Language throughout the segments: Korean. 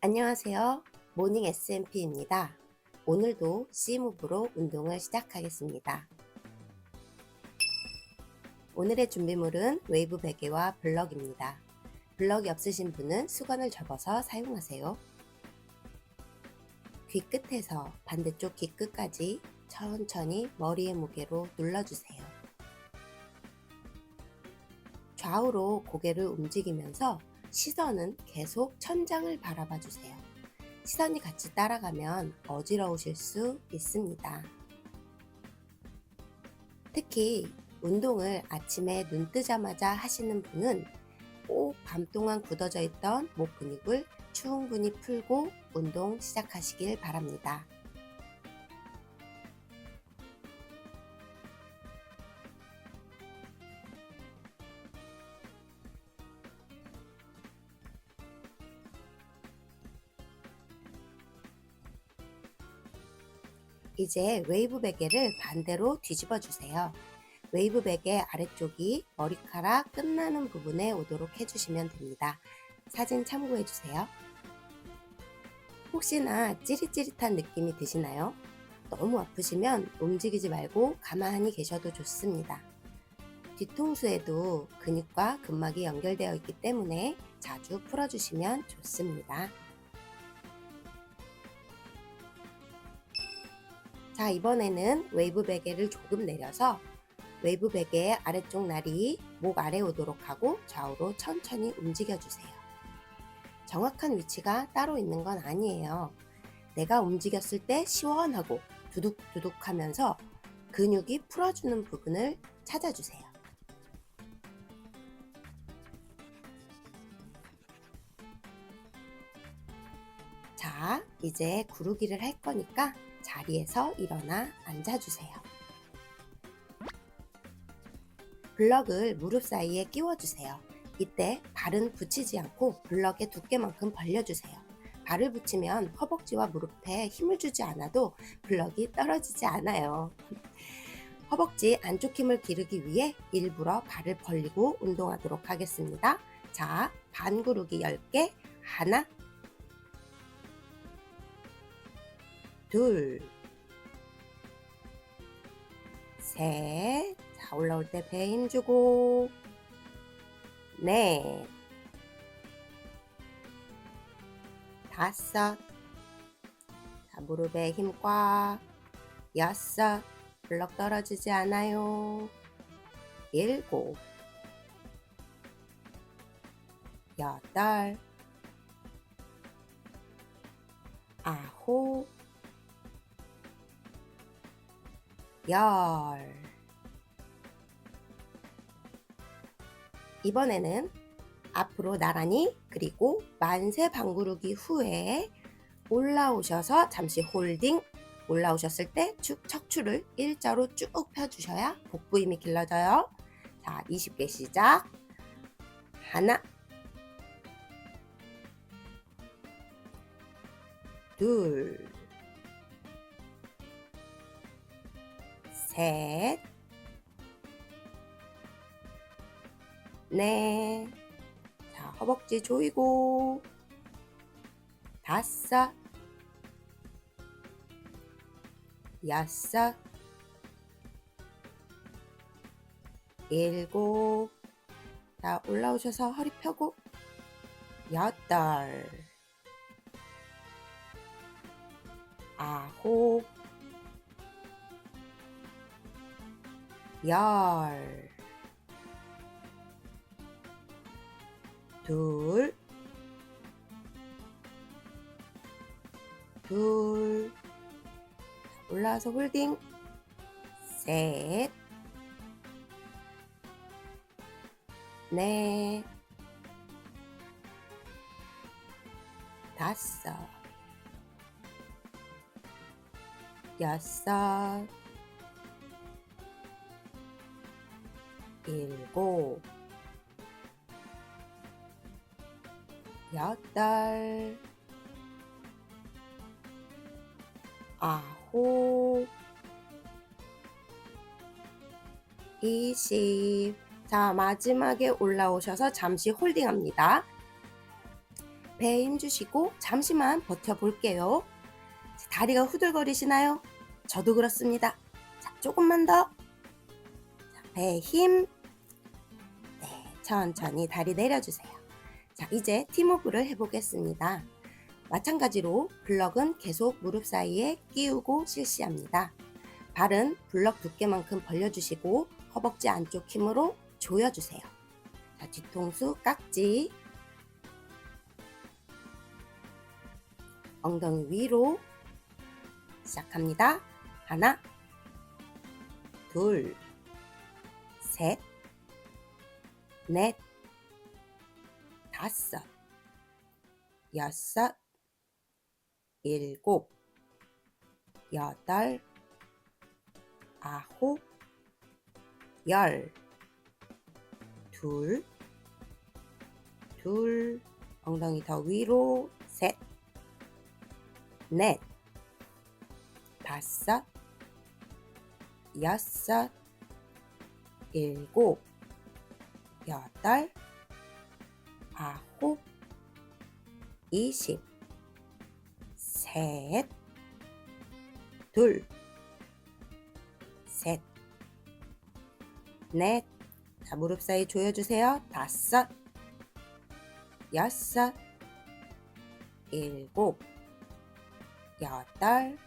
안녕하세요. 모닝 SMP입니다. 오늘도 C무브로 운동을 시작하겠습니다. 오늘의 준비물은 웨이브 베개와 블럭입니다. 블럭이 없으신 분은 수건을 접어서 사용하세요. 귀 끝에서 반대쪽 귀 끝까지 천천히 머리의 무게로 눌러주세요. 좌우로 고개를 움직이면서 시선은 계속 천장을 바라봐 주세요. 시선이 같이 따라가면 어지러우실 수 있습니다. 특히 운동을 아침에 눈 뜨자마자 하시는 분은 꼭 밤 동안 굳어져 있던 목 근육을 충분히 풀고 운동 시작하시길 바랍니다. 이제 웨이브 베개를 반대로 뒤집어 주세요. 웨이브 베개 아래쪽이 머리카락 끝나는 부분에 오도록 해주시면 됩니다. 사진 참고해 주세요. 혹시나 찌릿찌릿한 느낌이 드시나요? 너무 아프시면 움직이지 말고 가만히 계셔도 좋습니다. 뒤통수에도 근육과 근막이 연결되어 있기 때문에 자주 풀어주시면 좋습니다. 자, 이번에는 웨이브 베개를 조금 내려서 웨이브 베개의 아래쪽 날이 목 아래 오도록 하고 좌우로 천천히 움직여 주세요. 정확한 위치가 따로 있는 건 아니에요. 내가 움직였을 때 시원하고 두둑두둑 하면서 근육이 풀어주는 부분을 찾아주세요. 자, 이제 구르기를 할 거니까 자리에서 일어나 앉아주세요. 블럭을 무릎 사이에 끼워주세요. 이때 발은 붙이지 않고 블럭의 두께만큼 벌려주세요. 발을 붙이면 허벅지와 무릎에 힘을 주지 않아도 블럭이 떨어지지 않아요. 허벅지 안쪽 힘을 기르기 위해 일부러 발을 벌리고 운동하도록 하겠습니다. 자, 반구르기 10개. 하나, 둘, 셋. 자, 올라올 때배 힘주고, 넷, 다섯. 자, 무릎에 힘 꽉. 여섯. 블럭 떨어지지 않아요. 일곱, 여덟, 아홉, 열. 이번에는 앞으로 나란히 그리고 만세 방구르기 후에 올라오셔서 잠시 홀딩 올라오셨을 때 쭉 척추를 일자로 쭉 펴주셔야 복부 힘이 길러져요. 자, 20개 시작. 하나, 둘, 셋, 넷. 자, 허벅지 조이고. 다섯, 여섯, 일곱. 자, 올라오셔서 허리 펴고. 여덟, 아홉, 열, 둘, 둘, 올라와서 홀딩, 셋, 넷, 다섯, 여섯, 일곱, 여덟, 아홉, 이십. 자, 마지막에 올라오셔서 잠시 홀딩합니다. 배에 힘주시고 잠시만 버텨볼게요. 다리가 후들거리시나요? 저도 그렇습니다. 자, 조금만 더. 자, 배에 힘. 네, 천천히 다리 내려주세요. 자, 이제 팀워크를 해보겠습니다. 마찬가지로 블럭은 계속 무릎 사이에 끼우고 실시합니다. 발은 블럭 두께만큼 벌려주시고 허벅지 안쪽 힘으로 조여주세요. 자, 뒤통수 깍지. 엉덩이 위로 시작합니다. 하나, 둘, 셋, 넷, 다섯, 여섯, 일곱, 여덟, 아홉, 열, 둘, 둘, 엉덩이 더 위로, 셋, 넷, 다섯, 여섯, 일곱, 여덟, 아홉, 이십, 셋, 둘, 셋, 넷, 자, 무릎 사이 조여주세요. 다섯, 여섯, 일곱, 여덟,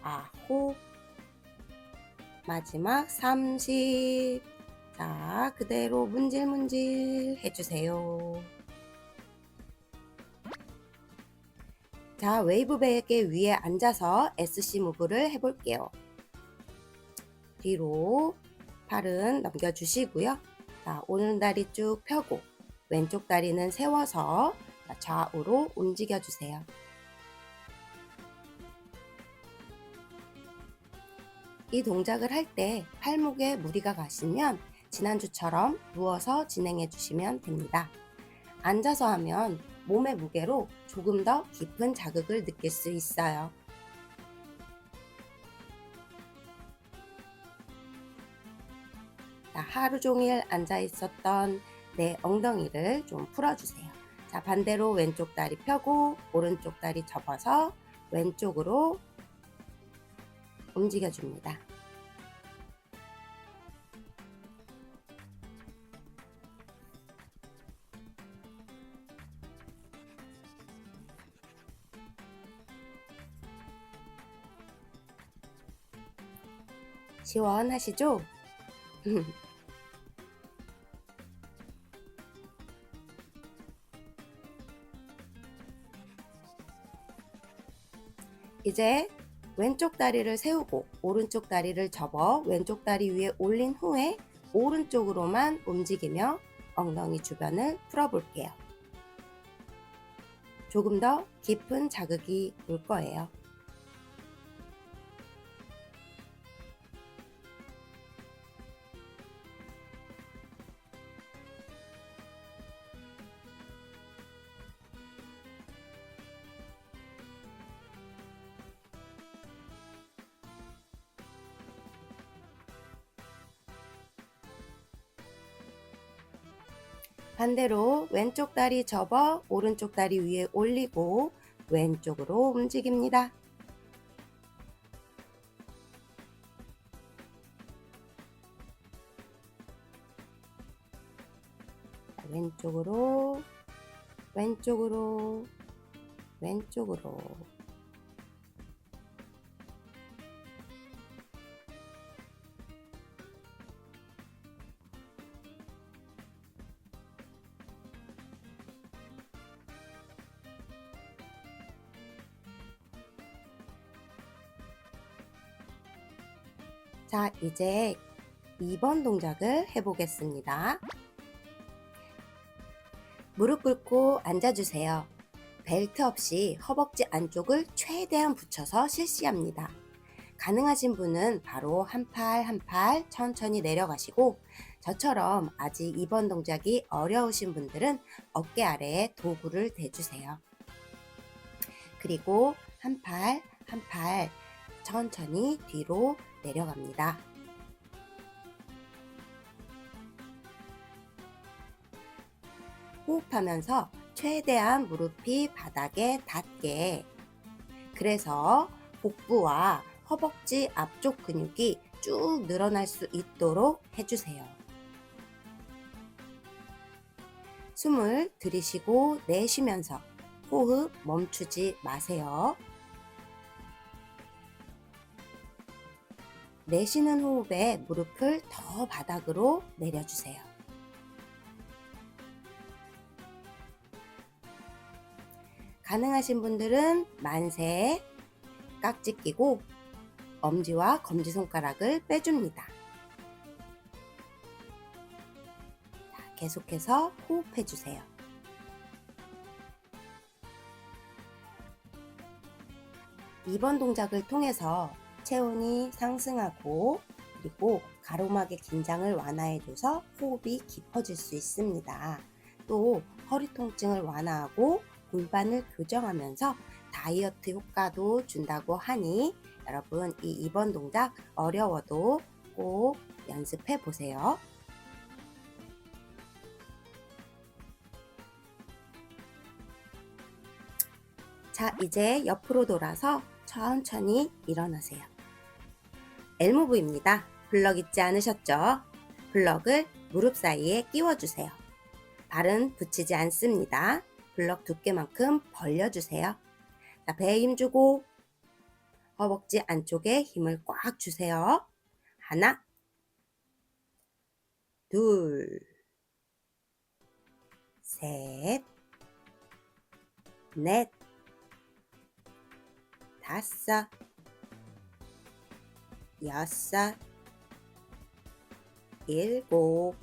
아홉, 마지막 30. 자, 그대로 문질문질 해주세요. 자, 웨이브 베개 위에 앉아서 SC 무브를 해볼게요. 뒤로 팔은 넘겨주시고요. 자, 오른다리 쭉 펴고 왼쪽 다리는 세워서 좌우로 움직여주세요. 이 동작을 할 때 팔목에 무리가 가시면 지난주처럼 누워서 진행해 주시면 됩니다. 앉아서 하면 몸의 무게로 조금 더 깊은 자극을 느낄 수 있어요. 자, 하루 종일 앉아 있었던 내 엉덩이를 좀 풀어주세요. 자, 반대로 왼쪽 다리 펴고 오른쪽 다리 접어서 왼쪽으로 움직여줍니다. 시원하시죠? 이제 왼쪽 다리를 세우고 오른쪽 다리를 접어 왼쪽 다리 위에 올린 후에 오른쪽으로만 움직이며 엉덩이 주변을 풀어볼게요. 조금 더 깊은 자극이 올 거예요. 반대로 왼쪽 다리 접어 오른쪽 다리 위에 올리고 왼쪽으로 움직입니다. 왼쪽으로 왼쪽으로 왼쪽으로 자, 이제 2번 동작을 해보겠습니다. 무릎 꿇고 앉아주세요. 벨트 없이 허벅지 안쪽을 최대한 붙여서 실시합니다. 가능하신 분은 바로 한 팔 한 팔 천천히 내려가시고 저처럼 아직 2번 동작이 어려우신 분들은 어깨 아래에 도구를 대주세요. 그리고 한 팔 한 팔 천천히 뒤로 내려갑니다. 호흡하면서 최대한 무릎이 바닥에 닿게. 그래서 복부와 허벅지 앞쪽 근육이 쭉 늘어날 수 있도록 해주세요. 숨을 들이쉬고 내쉬면서 호흡 멈추지 마세요. 내쉬는 호흡에 무릎을 더 바닥으로 내려주세요. 가능하신 분들은 만세, 깍지 끼고 엄지와 검지손가락을 빼줍니다. 자, 계속해서 호흡해 주세요. 이번 동작을 통해서 체온이 상승하고 그리고 가로막의 긴장을 완화해줘서 호흡이 깊어질 수 있습니다. 또 허리 통증을 완화하고 골반을 교정하면서 다이어트 효과도 준다고 하니 여러분 이 2번 동작 어려워도 꼭 연습해 보세요. 자, 이제 옆으로 돌아서 천천히 일어나세요. 엘모브입니다. 블럭 잊지 않으셨죠? 블럭을 무릎 사이에 끼워주세요. 발은 붙이지 않습니다. 블럭 두께만큼 벌려주세요. 자, 배에 힘주고 허벅지 안쪽에 힘을 꽉 주세요. 하나, 둘, 셋, 넷, 다섯, 여섯, 일곱,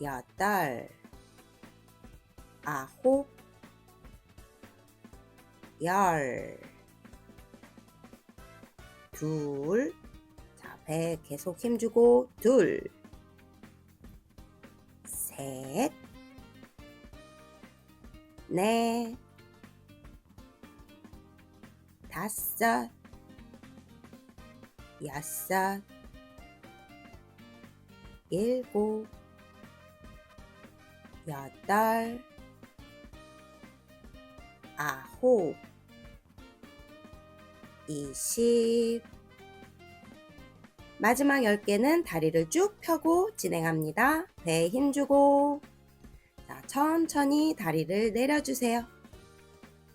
여덟, 아홉, 열, 둘, 자, 배 계속 힘주고, 둘, 셋, 넷, 다섯, 여섯, 일곱, 여덟, 아홉, 이십. 마지막 10개는 다리를 쭉 펴고 진행합니다. 배에 힘주고. 자, 천천히 다리를 내려주세요.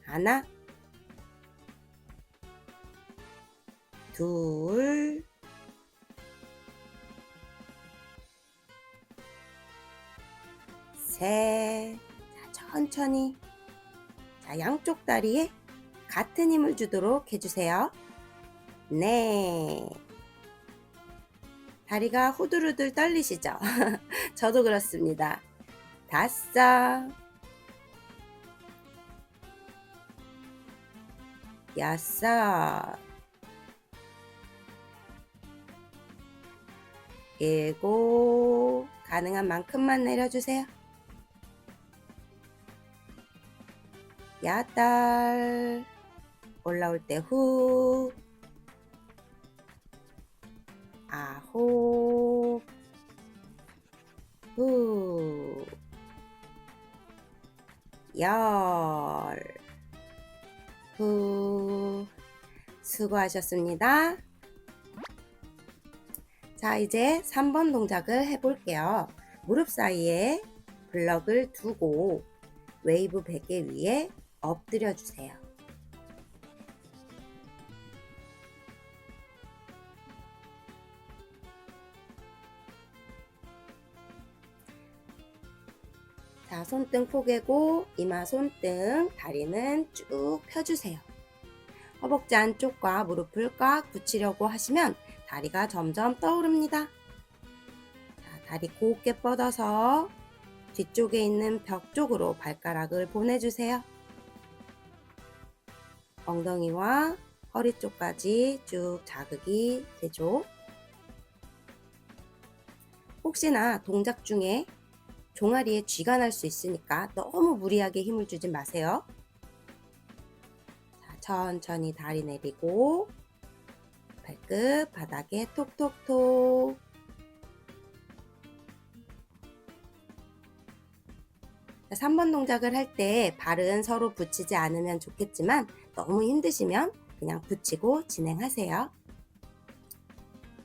하나, 둘, 셋. 자, 천천히. 자, 양쪽 다리에 같은 힘을 주도록 해주세요. 네. 다리가 후들후들 떨리시죠? 저도 그렇습니다. 다섯. 여섯. 일곱. 가능한 만큼만 내려주세요. 여덟. 올라올 때 후. 아홉. 후. 열. 후. 수고하셨습니다. 자, 이제 3번 동작을 해볼게요. 무릎 사이에 블럭을 두고 웨이브 베개 위에 엎드려 주세요. 자, 손등 포개고 이마 손등, 다리는 쭉 펴주세요. 허벅지 안쪽과 무릎을 꽉 붙이려고 하시면 다리가 점점 떠오릅니다. 자, 다리 곱게 뻗어서 뒤쪽에 있는 벽 쪽으로 발가락을 보내주세요. 엉덩이와 허리 쪽까지 쭉 자극이 되죠. 혹시나 동작 중에 종아리에 쥐가 날 수 있으니까 너무 무리하게 힘을 주지 마세요. 자, 천천히 다리 내리고 발끝 바닥에 톡톡톡 자, 3번 동작을 할 때 발은 서로 붙이지 않으면 좋겠지만 너무 힘드시면 그냥 붙이고 진행하세요.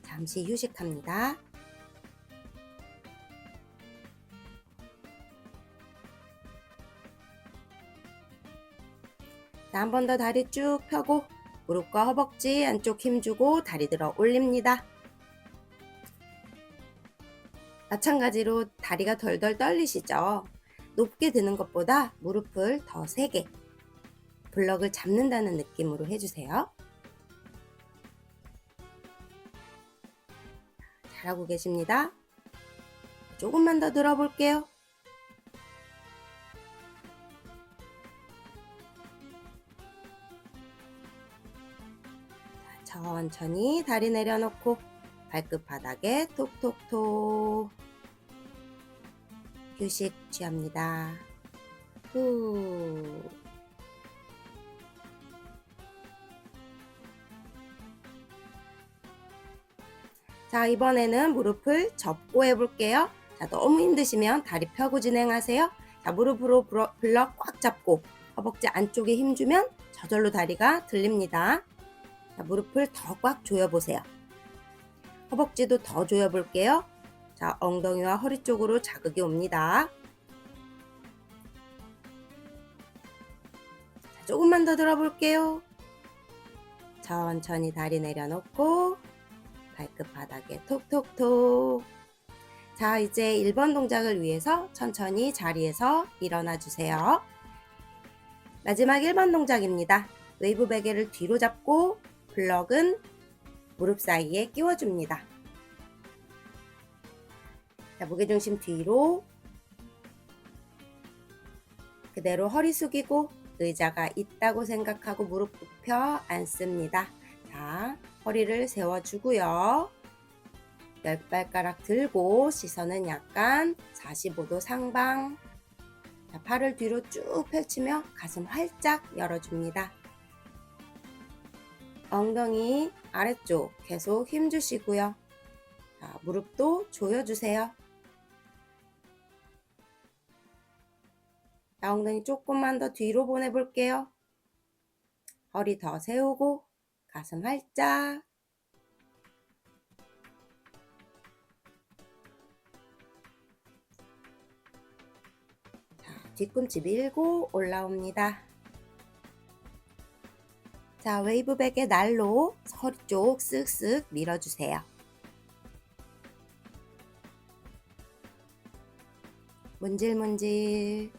잠시 휴식합니다. 한 번 더 다리 쭉 펴고 무릎과 허벅지 안쪽 힘주고 다리 들어 올립니다. 마찬가지로 다리가 덜덜 떨리시죠? 높게 드는 것보다 무릎을 더 세게 블럭을 잡는다는 느낌으로 해주세요. 잘하고 계십니다. 조금만 더 들어볼게요. 천천히 다리 내려놓고 발끝 바닥에 톡톡톡 휴식 취합니다. 후. 자, 이번에는 무릎을 접고 해볼게요. 자, 너무 힘드시면 다리 펴고 진행하세요. 자, 무릎으로 블럭 꽉 잡고 허벅지 안쪽에 힘주면 저절로 다리가 들립니다. 자, 무릎을 더 꽉 조여보세요. 허벅지도 더 조여볼게요. 자, 엉덩이와 허리 쪽으로 자극이 옵니다. 자, 조금만 더 들어볼게요. 천천히 다리 내려놓고 발끝 바닥에 톡톡톡. 자, 이제 1번 동작을 위해서 천천히 자리에서 일어나 주세요. 마지막 1번 동작입니다. 웨이브 베개를 뒤로 잡고 블럭은 무릎 사이에 끼워줍니다. 자, 무게중심 뒤로 그대로 허리 숙이고 의자가 있다고 생각하고 무릎 굽혀 앉습니다. 자, 허리를 세워주고요. 열 발가락 들고 시선은 약간 45도 상방. 자, 팔을 뒤로 쭉 펼치며 가슴 활짝 열어줍니다. 엉덩이 아래쪽 계속 힘주시고요. 자, 무릎도 조여주세요. 자, 엉덩이 조금만 더 뒤로 보내볼게요. 허리 더 세우고 가슴 활짝 자, 뒤꿈치 밀고 올라옵니다. 자, 웨이브백의 날로 허리 쪽 쓱쓱 밀어주세요. 문질문질.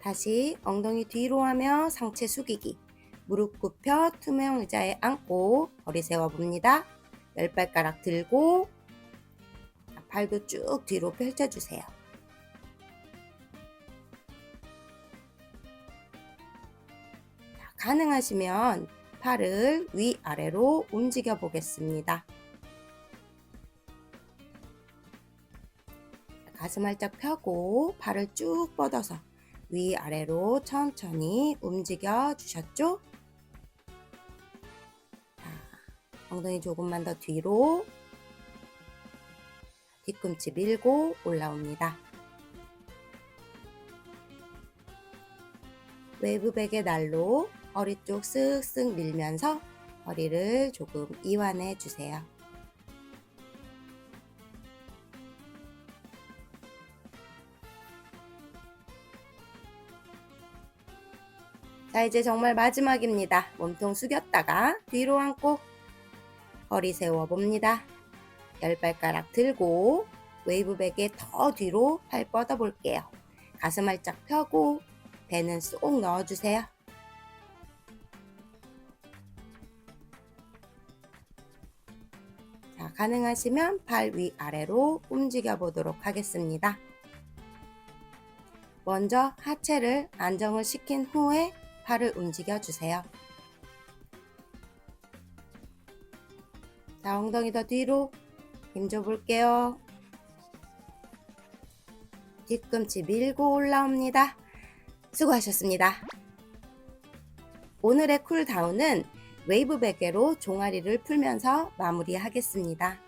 다시 엉덩이 뒤로 하며 상체 숙이기. 무릎 굽혀 투명 의자에 앉고 허리 세워봅니다. 열 발가락 들고 팔도 쭉 뒤로 펼쳐주세요. 자, 가능하시면 팔을 위아래로 움직여 보겠습니다. 가슴 활짝 펴고 팔을 쭉 뻗어서 위아래로 천천히 움직여 주셨죠? 자, 엉덩이 조금만 더 뒤로 뒤꿈치 밀고 올라옵니다. 웨이브백의 날로 허리 쪽 쓱쓱 밀면서 허리를 조금 이완해 주세요. 자, 이제 정말 마지막입니다. 몸통 숙였다가 뒤로 앉고 허리 세워 봅니다. 열 발가락 들고 웨이브백에 더 뒤로 팔 뻗어 볼게요. 가슴 활짝 펴고 배는 쏙 넣어주세요. 자, 가능하시면 팔 위아래로 움직여 보도록 하겠습니다. 먼저 하체를 안정을 시킨 후에 팔을 움직여 주세요. 자, 엉덩이 더 뒤로 힘줘 볼게요. 뒤꿈치 밀고 올라옵니다. 수고하셨습니다. 오늘의 쿨다운은 웨이브 베개로 종아리를 풀면서 마무리하겠습니다.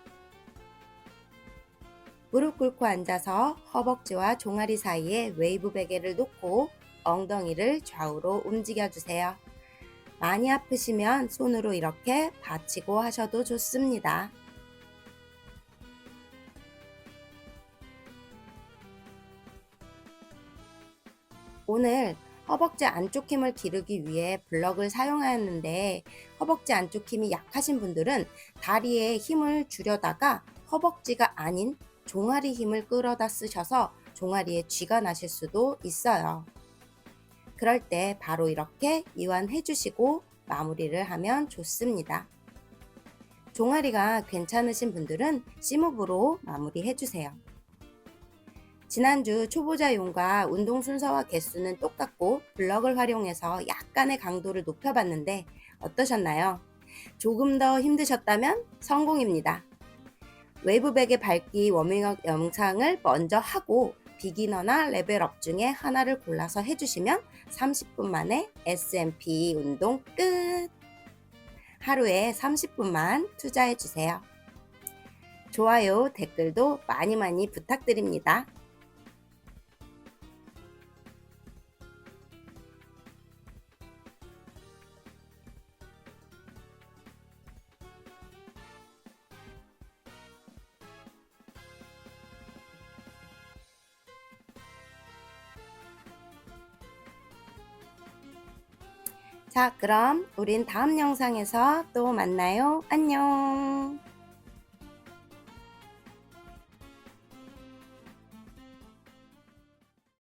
무릎 꿇고 앉아서 허벅지와 종아리 사이에 웨이브 베개를 놓고 엉덩이를 좌우로 움직여 주세요. 많이 아프시면 손으로 이렇게 받치고 하셔도 좋습니다. 오늘 허벅지 안쪽 힘을 기르기 위해 블럭을 사용하였는데 허벅지 안쪽 힘이 약하신 분들은 다리에 힘을 주려다가 허벅지가 아닌 종아리 힘을 끌어다 쓰셔서 종아리에 쥐가 나실 수도 있어요. 그럴 때 바로 이렇게 이완해 주시고 마무리를 하면 좋습니다. 종아리가 괜찮으신 분들은 심호흡으로 마무리해 주세요. 지난주 초보자용과 운동 순서와 개수는 똑같고 블럭을 활용해서 약간의 강도를 높여봤는데 어떠셨나요? 조금 더 힘드셨다면 성공입니다. 웨이브백의 밟기 워밍업 영상을 먼저 하고 비기너나 레벨업 중에 하나를 골라서 해주시면 30분 만에 SMP 운동 끝! 하루에 30분만 투자해주세요. 좋아요, 댓글도 많이 많이 부탁드립니다. 자, 그럼 우린 다음 영상에서 또 만나요. 안녕.